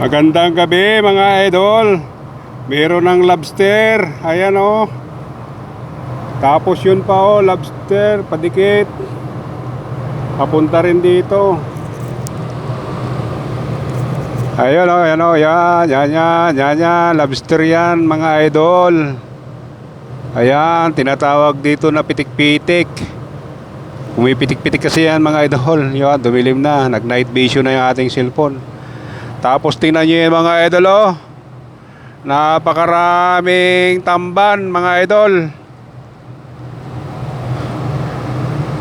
Magandang gabi mga idol. Meron ng lobster. Ayan oh. Tapos yun pa oh, lobster, padikit. Papunta rin dito. Ayun oh, yan oh, yan, yan, yan, yan, yan, lobster yan mga idol. Ayan, tinatawag dito na pitik-pitik. Pumipitik-pitik kasi yan mga idol. Yan, dumilim na. Nag-night vision na yung ating cellphone. Tapos tingnan nyo yung mga idol oh. Napakaraming tamban mga idol.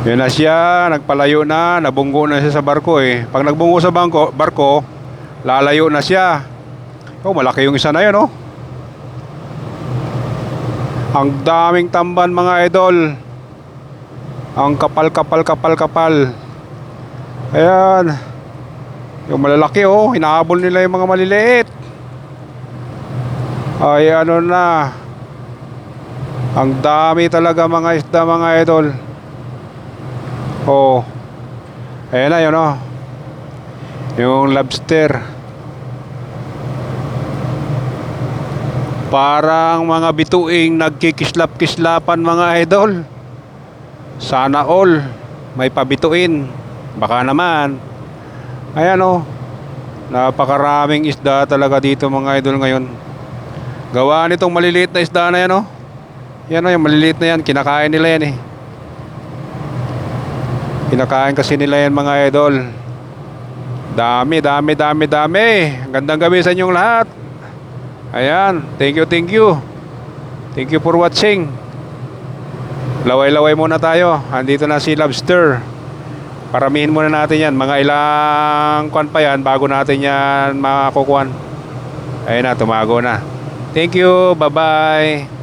Yun na siya, nagpalayo na, nabunggo na siya sa barko eh. Pag nagbunggo sa bangko, barko, lalayo na siya. Oh, malaki yung isa na yun oh. Ang daming tamban mga idol. Ang kapal kapal kapal kapal. Ayan. Yung malalaki oh, hinahabol nila yung mga maliliit. Ay ano na. Ang dami talaga mga isda mga idol. Oh. Ayan na yun oh. Yung lobster. Parang mga bituing nagkikislap-kislapan mga idol. Sana all may pabituin. Baka naman. Ayan o. Napakaraming isda talaga dito mga idol ngayon. Gawa nitong maliliit na isda na yan o. Yan o, yung maliliit na yan. Kinakain nila yan eh. Kinakain kasi nila yan mga idol. Dami, dami, dami, dami. Gandang gabi sa inyong lahat. Ayan. Thank you, thank you. Thank you for watching. Laway-laway muna tayo. Andito na si Lobster. Paramihin muna natin yan. Mga ilang kwan pa yan bago natin yan makukuhan. Ayun na, tumago na. Thank you. Bye-bye.